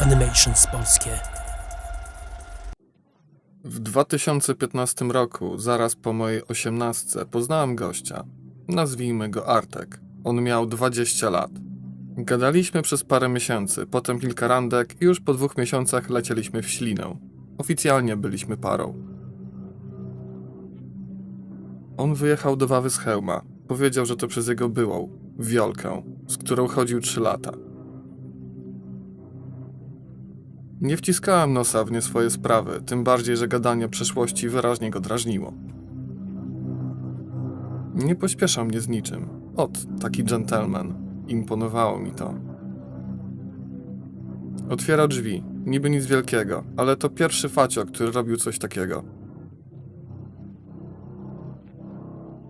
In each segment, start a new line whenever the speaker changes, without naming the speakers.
Animations polskie.
W 2015 roku, zaraz po mojej osiemnastce, poznałem gościa. Nazwijmy go Artek. On miał 20 lat. Gadaliśmy przez parę miesięcy, potem kilka randek i już po dwóch miesiącach lecieliśmy w ślinę. Oficjalnie byliśmy parą. On wyjechał do Wawy z Chełma. Powiedział, że to przez jego byłą, Wiolkę, z którą chodził 3 lata. Nie wciskałem nosa w nie swoje sprawy, tym bardziej, że gadanie przeszłości wyraźnie go drażniło. Nie pośpieszał mnie z niczym. Ot, taki gentleman. Imponowało mi to. Otwierał drzwi. Niby nic wielkiego, ale to pierwszy facio, który robił coś takiego.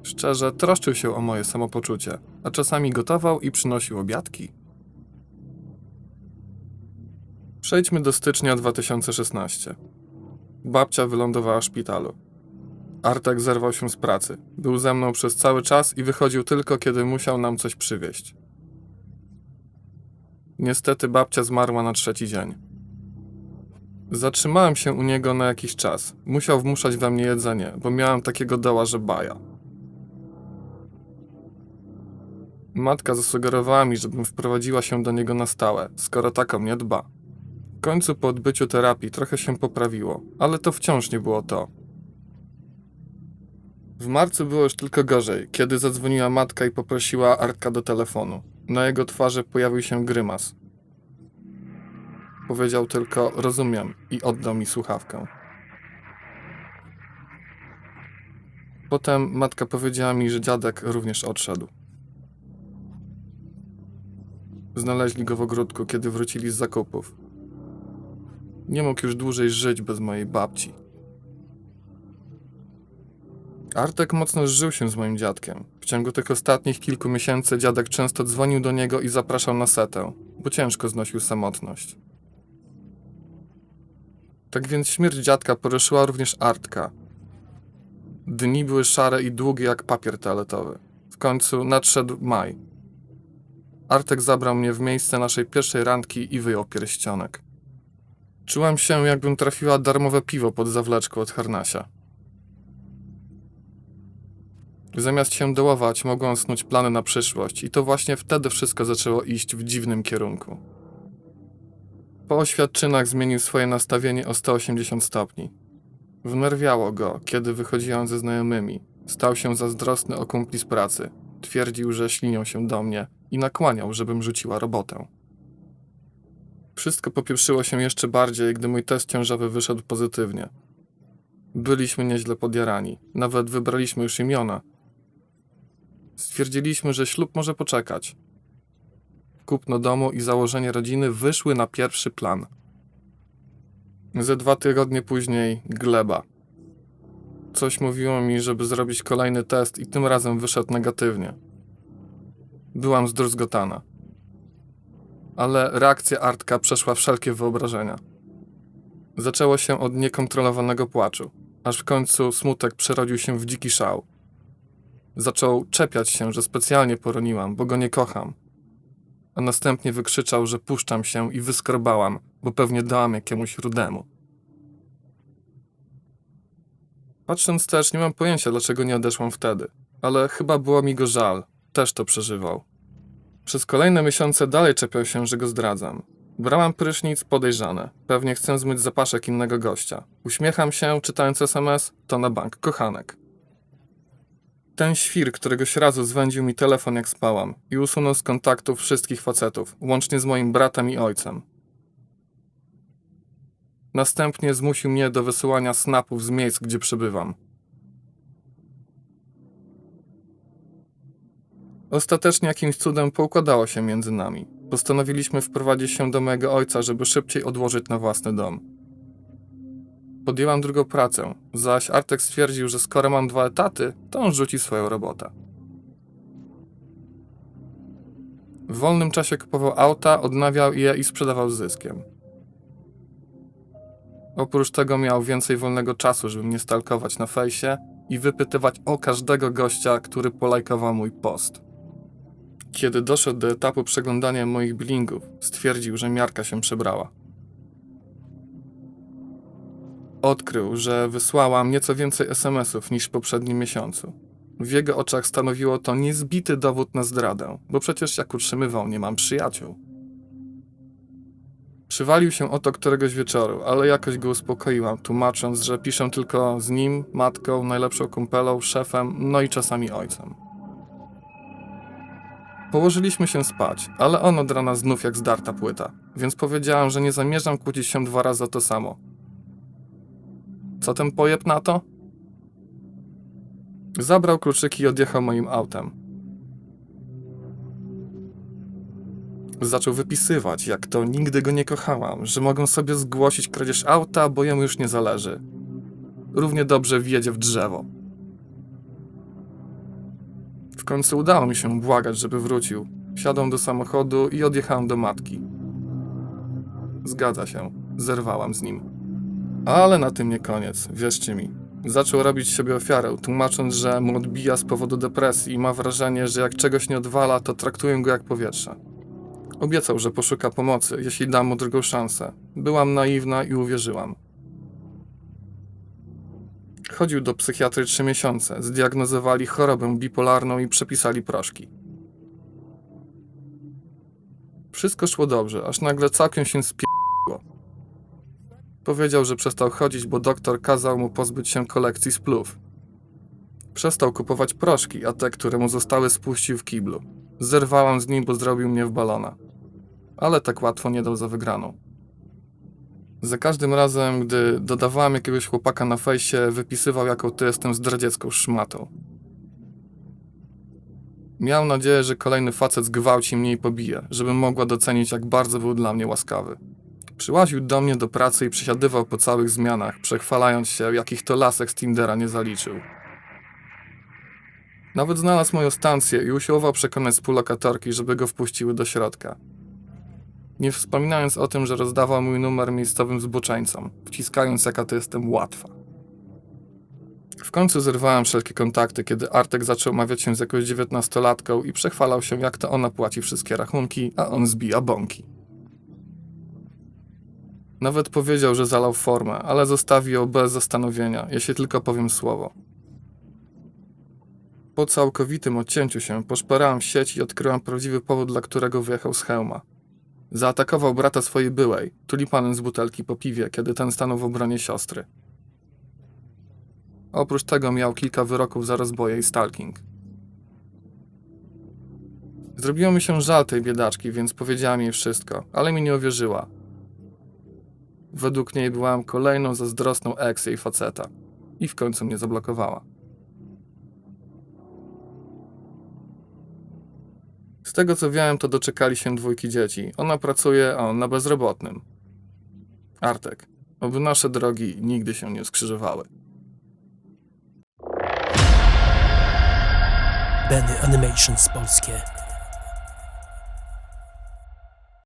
Szczerze, troszczył się o moje samopoczucie, a czasami gotował i przynosił obiadki. Przejdźmy do stycznia 2016. Babcia wylądowała w szpitalu. Artek zerwał się z pracy. Był ze mną przez cały czas i wychodził tylko, kiedy musiał nam coś przywieźć. Niestety babcia zmarła na trzeci dzień. Zatrzymałem się u niego na jakiś czas. Musiał wmuszać we mnie jedzenie, bo miałem takiego doła, że baja. Matka zasugerowała mi, żebym wprowadziła się do niego na stałe, skoro tak o mnie dba. W końcu po odbyciu terapii trochę się poprawiło, ale to wciąż nie było to. W marcu było już tylko gorzej, kiedy zadzwoniła matka i poprosiła Artka do telefonu. Na jego twarzy pojawił się grymas. Powiedział tylko rozumiem i oddał mi słuchawkę. Potem matka powiedziała mi, że dziadek również odszedł. Znaleźli go w ogródku, kiedy wrócili z zakupów. Nie mógł już dłużej żyć bez mojej babci. Artek mocno zżył się z moim dziadkiem. W ciągu tych ostatnich kilku miesięcy dziadek często dzwonił do niego i zapraszał na setę, bo ciężko znosił samotność. Tak więc śmierć dziadka poruszyła również Artka. Dni były szare i długie jak papier toaletowy. W końcu nadszedł maj. Artek zabrał mnie w miejsce naszej pierwszej randki i wyjął pierścionek. Czułem się, jakbym trafiła darmowe piwo pod zawleczką od harnasia. Zamiast się dołować, mogłam snuć plany na przyszłość i to właśnie wtedy wszystko zaczęło iść w dziwnym kierunku. Po oświadczynach zmienił swoje nastawienie o 180 stopni. Wnerwiało go, kiedy wychodziłem ze znajomymi. Stał się zazdrosny o kumpli z pracy. Twierdził, że ślinią się do mnie i nakłaniał, żebym rzuciła robotę. Wszystko popieprzyło się jeszcze bardziej, gdy mój test ciążowy wyszedł pozytywnie. Byliśmy nieźle podjarani, nawet wybraliśmy już imiona. Stwierdziliśmy, że ślub może poczekać. Kupno domu i założenie rodziny wyszły na pierwszy plan. Ze dwa tygodnie później gleba. Coś mówiło mi, żeby zrobić kolejny test i tym razem wyszedł negatywnie. Byłam zdruzgotana. Ale reakcja Artka przeszła wszelkie wyobrażenia. Zaczęło się od niekontrolowanego płaczu, aż w końcu smutek przerodził się w dziki szał. Zaczął czepiać się, że specjalnie poroniłam, bo go nie kocham. A następnie wykrzyczał, że puszczam się i wyskorbałam, bo pewnie dałam jakiemuś rudemu. Patrząc wstecz, nie mam pojęcia, dlaczego nie odeszłam wtedy, ale chyba było mi go żal. Też to przeżywał. Przez kolejne miesiące dalej czepiał się, że go zdradzam. Brałam prysznic podejrzane. Pewnie chcę zmyć zapaszek innego gościa. Uśmiecham się, czytając SMS, to na bank kochanek. Ten świr któregoś razu zwędził mi telefon jak spałam i usunął z kontaktów wszystkich facetów, łącznie z moim bratem i ojcem. Następnie zmusił mnie do wysyłania snapów z miejsc, gdzie przebywam. Ostatecznie jakimś cudem poukładało się między nami. Postanowiliśmy wprowadzić się do mojego ojca, żeby szybciej odłożyć na własny dom. Podjęłam drugą pracę, zaś Artek stwierdził, że skoro mam dwa etaty, to on rzuci swoją robotę. W wolnym czasie kupował auta, odnawiał je i sprzedawał z zyskiem. Oprócz tego miał więcej wolnego czasu, żeby mnie stalkować na fejsie i wypytywać o każdego gościa, który polajkował mój post. Kiedy doszedł do etapu przeglądania moich billingów, stwierdził, że miarka się przebrała. Odkrył, że wysłałam nieco więcej SMS-ów niż w poprzednim miesiącu. W jego oczach stanowiło to niezbity dowód na zdradę, bo przecież jak utrzymywał, nie mam przyjaciół. Przywalił się o to któregoś wieczoru, ale jakoś go uspokoiłam, tłumacząc, że piszę tylko z nim, matką, najlepszą kumpelą, szefem, no i czasami ojcem. Położyliśmy się spać, ale on od rana znów jak zdarta płyta, więc powiedziałam, że nie zamierzam kłócić się dwa razy o to samo. Co ten pojeb na to? Zabrał kluczyki i odjechał moim autem. Zaczął wypisywać, jak to nigdy go nie kochałam, że mogą sobie zgłosić kradzież auta, bo jemu już nie zależy. Równie dobrze wjedzie w drzewo. Końcu udało mi się błagać, żeby wrócił. Wsiadłem do samochodu i odjechałem do matki. Zgadza się, zerwałam z nim. Ale na tym nie koniec, wierzcie mi. Zaczął robić z siebie ofiarę, tłumacząc, że mu odbija z powodu depresji i ma wrażenie, że jak czegoś nie odwala, to traktuję go jak powietrze. Obiecał, że poszuka pomocy, jeśli dam mu drugą szansę. Byłam naiwna i uwierzyłam. Chodził do psychiatry trzy miesiące, zdiagnozowali chorobę bipolarną i przepisali proszki. Wszystko szło dobrze, aż nagle całkiem się spierdoliło. Powiedział, że przestał chodzić, bo doktor kazał mu pozbyć się kolekcji splów. Przestał kupować proszki, a te, które mu zostały, spuścił w kiblu. Zerwałam z nim, bo zrobił mnie w balona. Ale tak łatwo nie dał za wygraną. Za każdym razem, gdy dodawałem jakiegoś chłopaka na fejsie, wypisywał, jaką to jestem zdradziecką szmatą. Miał nadzieję, że kolejny facet zgwałci mnie i pobije, żebym mogła docenić, jak bardzo był dla mnie łaskawy. Przyłaził do mnie do pracy i przesiadywał po całych zmianach, przechwalając się, jakich to lasek z Tindera nie zaliczył. Nawet znalazł moją stację i usiłował przekonać współlokatorki, żeby go wpuściły do środka. Nie wspominając o tym, że rozdawał mój numer miejscowym zboczeńcom, wciskając jaka to jestem łatwa. W końcu zerwałem wszelkie kontakty, kiedy Artek zaczął mawiać się z jakąś dziewiętnastolatką i przechwalał się, jak to ona płaci wszystkie rachunki, a on zbija bąki. Nawet powiedział, że zalał formę, ale zostawi ją bez zastanowienia, jeśli tylko powiem słowo. Po całkowitym odcięciu się poszperałem w sieć i odkryłem prawdziwy powód, dla którego wyjechał z hełma. Zaatakował brata swojej byłej, tulipanem z butelki po piwie, kiedy ten stanął w obronie siostry. Oprócz tego miał kilka wyroków za rozboje i stalking. Zrobiło mi się żal tej biedaczki, więc powiedziałam jej wszystko, ale mi nie uwierzyła. Według niej byłam kolejną zazdrosną ex jej faceta i w końcu mnie zablokowała. Z tego co wiem, to doczekali się dwójki dzieci. Ona pracuje, a on na bezrobotnym. Artek, oby nasze drogi nigdy się nie skrzyżowały.
Benny Animations polskie.